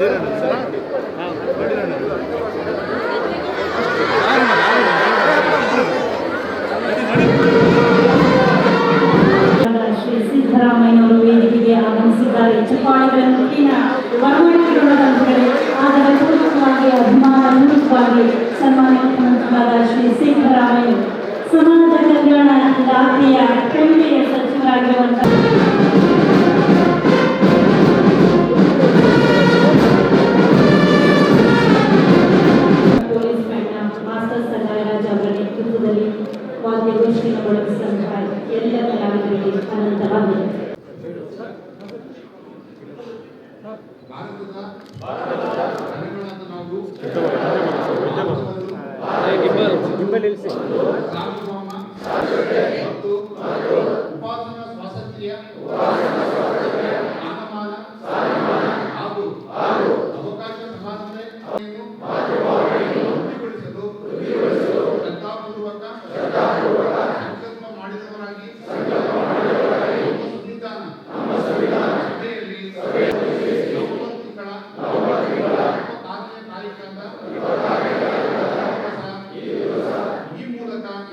دينا ಒಳಗಿಸಿದಂತಹ ಎಲ್ಲ ಕಲಾವಿದರಿಗೆ ಅನಂತ ವಂದನೆ ಭಾರತದ ಜನಗಳಾದ ನಾವು ಸಾರ್ವಭೌಮ ಮತ್ತು ಉಪಾಸನಾ ಹಾಗೂ ಅವಕಾಶ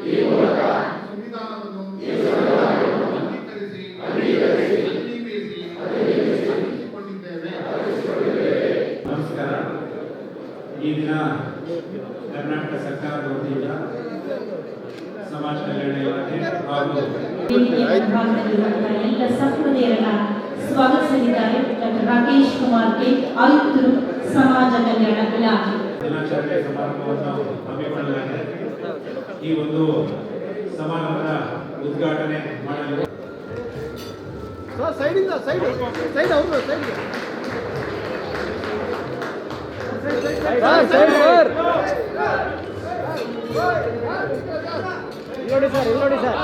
ಈ ಮೂಲಕ ಸಂವಿಧಾನವನ್ನು ಅಂಗೀಕರಿಸಿ ನಮಸ್ಕಾರ. ಈ ದಿನ ಕರ್ನಾಟಕ ಸರ್ಕಾರದ ವತಿಯಿಂದ ಸಮಾಜ ಕಲ್ಯಾಣ ಇಲಾಖೆ ಹಾಗೂ ಎಲ್ಲ ಸಹೃದಯರನ್ನ ಸ್ವಾಗತಿಸಲಿದ್ದಾರೆ. ಡಾಕ್ಟರ್ ರಾಕೇಶ್ ಕುಮಾರ್ ಕೆ ಆಯುಕ್ತರು ಸಮಾಜ ಕಲ್ಯಾಣ ಇಲಾಖೆ ದಿನಾಚರಣೆ ಸಮಾರಂಭವನ್ನು ಹಮ್ಮಿಕೊಳ್ಳಲಾಗಿದೆ ಈ ಒಂದು ಸಮಾರಂಭದ ಉದ್ಘಾಟನೆ ಮಾಡಲು ಸೈಡಿಂದ ಸೈಡ್ ಸೈಡ್ ಅವರು ಸೈಡ್ ನೋಡಿ ಸರ್ ನೋಡಿ ಸರ್.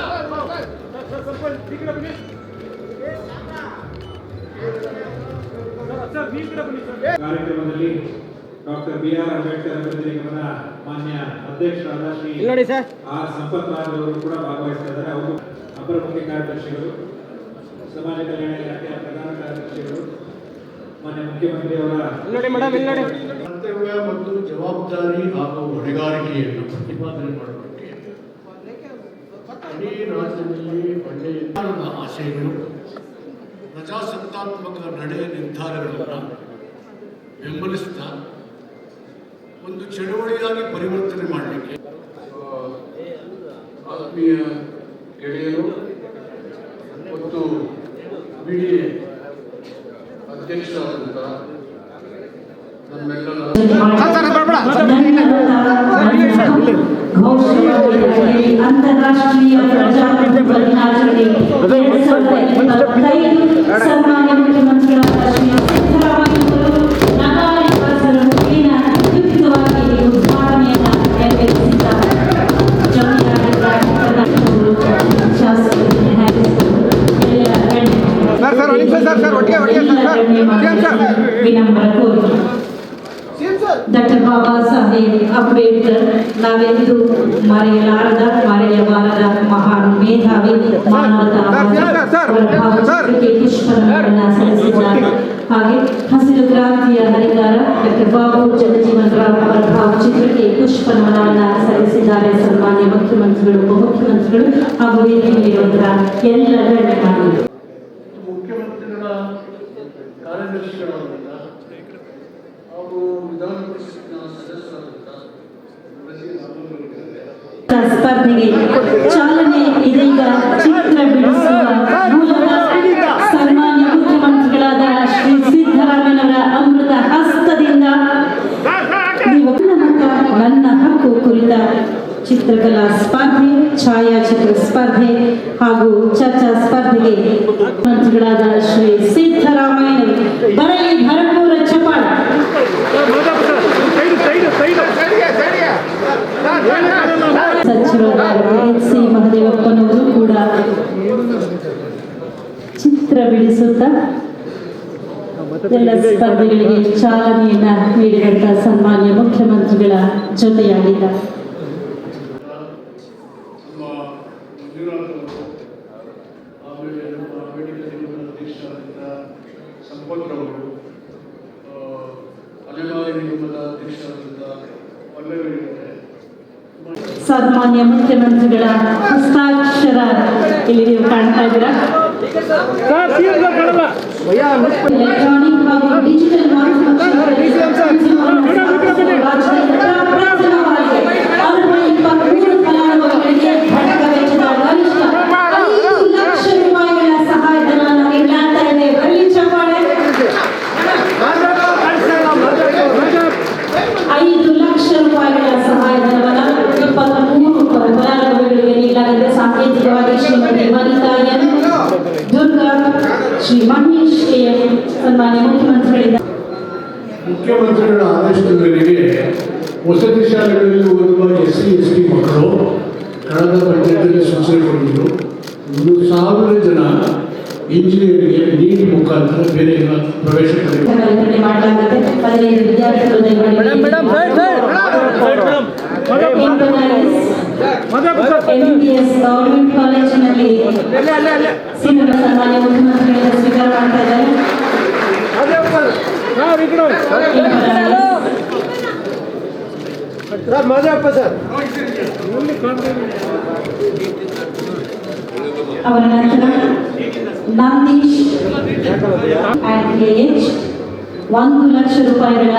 ಕಾರ್ಯಕ್ರಮದಲ್ಲಿ ಡಾಕ್ಟರ್ ಬಿ ಆರ್ ಅಂಬೇಡ್ಕರ್ ನಿಗಮದ ಮಾನ್ಯ ಅಧ್ಯಕ್ಷರಾದ ಶ್ರೀ ನೋಡಿ ಸರ್. ಆರ್ ಸಂಪತ್ ಅವರು ಕೂಡ ಭಾಗವಹಿಸ್ತಾ ಇದ್ದಾರೆ ಅವರು ಅಪರ ಮುಖ್ಯ ಕಾರ್ಯದರ್ಶಿಗಳು ಸಮಾಜ ಕಲ್ಯಾಣ ಇಲಾಖೆಯ ಪ್ರಧಾನ ಕಾರ್ಯದರ್ಶಿಗಳು ಮಾನ್ಯ ಮುಖ್ಯಮಂತ್ರಿಯವರ ಇಲ್ಲಿ ನೋಡಿ ಮೇಡಮ್ ಇಲ್ಲಿ ಕರ್ತವ್ಯ ಮತ್ತು ಜವಾಬ್ದಾರಿ ಹಾಗೂ ಹೊಣೆಗಾರಿಕೆಯನ್ನು ಪ್ರತಿಪಾದನೆ ಮಾಡೋದಕ್ಕೆ ಇಡೀ ರಾಜ್ಯದಲ್ಲಿ ಒಳ್ಳೆಯ ಆಶಯಗಳು ಪ್ರಜಾಸತ್ತಾತ್ಮಕ ನಡೆ ನಿರ್ಧಾರಗಳನ್ನು ಬೆಂಬಲಿಸ್ತಾ ಒಂದು ಚಳವಳಿಯಾಗಿ ಪರಿವರ್ತನೆ ಮಾಡಲಿಕ್ಕೆ ಆತ್ಮೀಯ ಗೆಳೆಯರು ಮತ್ತು ಬಿ ಡಿ ಎ ಅಧ್ಯಕ್ಷರಾದಂಥ ನಮ್ಮೆಲ್ಲರ. ಅಂತಾರಾಷ್ಟ್ರೀಯ ಪ್ರಜಾಪ್ರಭುತ್ವ ದಿನಾಚರಣೆ ನಾವೆಂದು ಮರೆಯಲಾರದ ಮರೆಯಬಾರದ ಮಹಾನ್ ಮೇಧಾವಿ ಸಲ್ಲಿಸಿದ್ದಾರೆ ಹಾಗೆ ಹಸಿರು ಕ್ರಾಂತಿಯ ಹರಿಕಾರ ಡಾಕ್ಟರ್ ಬಾಬು ಜಗಜೀವನ್ ರಾವ್ ಅವರ ಭಾವಚಿತ್ರಕ್ಕೆ ಪುಷ್ಪನಮನವನ್ನ ಸಲ್ಲಿಸಿದ್ದಾರೆ ಸನ್ಮಾನ್ಯ ಮುಖ್ಯಮಂತ್ರಿಗಳು ಉಪಮುಖ್ಯಮಂತ್ರಿಗಳು ಹಾಗೂ ವೇದಿಕೆಯಲ್ಲಿರುವಂತಹ ಎಲ್ಲ ಗಣ್ಯಮಾನ್ಯರು. ಮುಖ್ಯಮಂತ್ರಿಗಳ ವಿಧಾನ ಪರಿಷತ್ನ ಸ್ಪರ್ಧೆಗೆ ಚಾಲನೆ ಇದೀಗ ಚಿತ್ರ ಬಿಡಿಸುವ ಮೂಲಕ ಸನ್ಮಾನ್ಯ ಮುಖ್ಯಮಂತ್ರಿಗಳಾದ ಶ್ರೀ ಸಿದ್ದರಾಮಯ್ಯನವರ ಅಮೃತ ಹಸ್ತದಿಂದ ನನ್ನ ಹಕ್ಕು ಕುರಿತ ಚಿತ್ರಕಲಾ ಸ್ಪರ್ಧೆ, ಛಾಯಾಚಿತ್ರ ಸ್ಪರ್ಧೆ ಹಾಗೂ ಚರ್ಚಾ ಸ್ಪರ್ಧೆಗೆ ಮುಖ್ಯಮಂತ್ರಿಗಳಾದ ಶ್ರೀ ಸಿದ್ದರಾಮಯ್ಯನವರು ಬರಲಿ ಭರಪೂರ ಚಪಾಳ ಸಚಿವರಾದ ಎಚ್ ಸಿ ಮಹದೇವಪ್ಪನವರು ಕೂಡ ಚಿತ್ರ ಬಿಡಿಸುತ್ತಾ ಎಲ್ಲ ಸ್ಪರ್ಧೆಗಳಿಗೆ ಚಾಲನೆಯನ್ನ ನೀಡಿದಂತ ಸನ್ಮಾನ್ಯ ಮುಖ್ಯಮಂತ್ರಿಗಳ ಜೊತೆಯಾಗಿದ್ದ. ಸನ್ಮಾನ್ಯ ಮುಖ್ಯಮಂತ್ರಿಗಳ ಹಸ್ತಾಕ್ಷರ ಇಲ್ಲಿ ನೀವು ಕಾಣ್ತಾ ಇದ್ದೀರಾ? ಎಲೆಕ್ಟ್ರಾನಿಕ್ ಹಾಗೂ ಶ್ರೀ ಮಹೇಶ್ ಕೆ ಎನ್ ಸನ್ಮಾನ್ಯ ಮುಖ್ಯಮಂತ್ರಿಗಳಿಂದ ಮುಖ್ಯಮಂತ್ರಿಗಳ ಆದೇಶದ ಮೇರೆಗೆ ವಸತಿ ಶಾಲೆಗಳಲ್ಲಿ ಓದುವ ಎಸ್ ಸಿ ಎಸ್ ಟಿ ಮಕ್ಕಳು ಕಳೆದ ಬಜೆಟ್ನಲ್ಲಿ ಸೂಚನೆಗೊಂಡಿದ್ದರು ಒಂದು ಸಾವಿರ ಜನ ಇಂಜಿನಿಯರಿಗೆ ನೀಟ್ ಮುಖಾಂತರ ಬೇರೆ ಪ್ರವೇಶ ಗವರ್ಮೆಂಟ್ ಕಾಲೇಜಿನಲ್ಲಿ ಸನ್ಮಾನ್ಯ ಮುಖ್ಯಮಂತ್ರಿಗಳಿಂದ ಸ್ವೀಕಾರ ಮಾಡ್ತಾ ಇದ್ದಾರೆ ಅದೇ ಒಪ್ಪಲ್ ಹಾಂ ಈ ಕಡೆ ಅವರ ನಂತರ ನಂದೀಶ್ ಎಚ್ ಒಂದು ಲಕ್ಷ ರೂಪಾಯಿಗಳ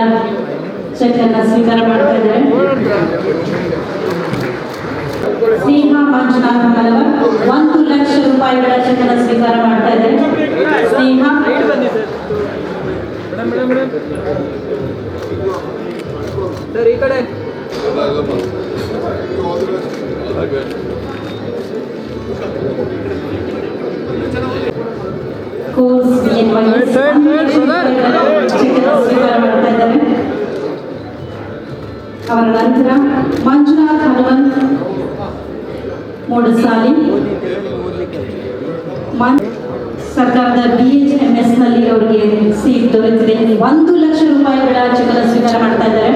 ಚೆಕ್ ಸ್ವೀಕಾರ ಮಾಡ್ತಾ ಇದ್ದಾರೆ. ಸ್ನೇಹ ಮಂಜುನಾಥ ಒಂದು ಲಕ್ಷ ರೂಪಾಯಿಗಳ ಚೆಕ್ ಸ್ವೀಕಾರ ಮಾಡ್ತಾ ಇದ್ದಾರೆ. ಸ್ನೇಹ ಸರ್ ಈ ಕಡೆ ಕೋರ್ಸ್ Side, side, side, ಸ್ವೀಕಾರ ಮಾಡ್ತಾ ಇದ್ದಾರೆ ಅವರ ನಂತರ ಮಂಜುನಾಥ್ ಹನುಮಂತ್ ಮೂಡಸಾಲಿ ಮನ್- ಸರ್ಕಾರದ ಬಿ ಎಚ್ ಎಂ ಎಸ್ನಲ್ಲಿ ಅವರಿಗೆ ಸೀಟ್ ದೊರೆತಿದೆ. ಒಂದು ಲಕ್ಷ ರೂಪಾಯಿಗಳ ಚೆಕ್ ಸ್ವೀಕಾರ ಮಾಡ್ತಾ ಇದ್ದಾರೆ.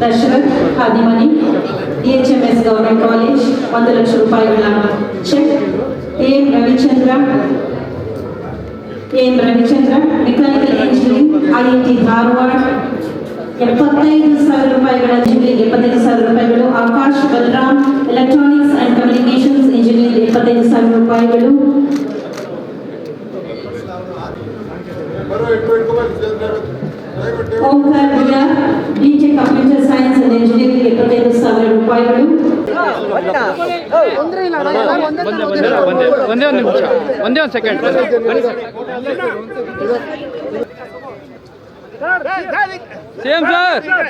Dasharath Adimani B H M S government college, ಒಂದು ಲಕ್ಷ ರೂಪಾಯಿಗಳ cheque. A Ravichandra, N Ravichandra, mechanical engineering, I I T Dharwad. ಎಪ್ಪತ್ತೈದು ಸಾವಿರ ರೂಪಾಯಿಗಳ ಜಿಲ್ಲೆಗೆ ಎಪ್ಪತ್ತೈದು ಸಾವಿರ ರೂಪಾಯಿಗಳು. Akash Balram electronics and communications engineering ಎಪ್ಪತ್ತೈದು ಸಾವಿರ ರೂಪಾಯಿಗಳು. Omkar Vidya BTech computer science and engineering ಇಪ್ಪತ್ತೈದು ಸಾವಿರ ರೂಪಾಯಿಗಳು ಒಂದೇ ಒಂದೇ ನಿಮಿಷ ಒಂದೇ ಒಂದು ಸೆಕೆಂಡ್ ಸೇಮ್ ಸರ್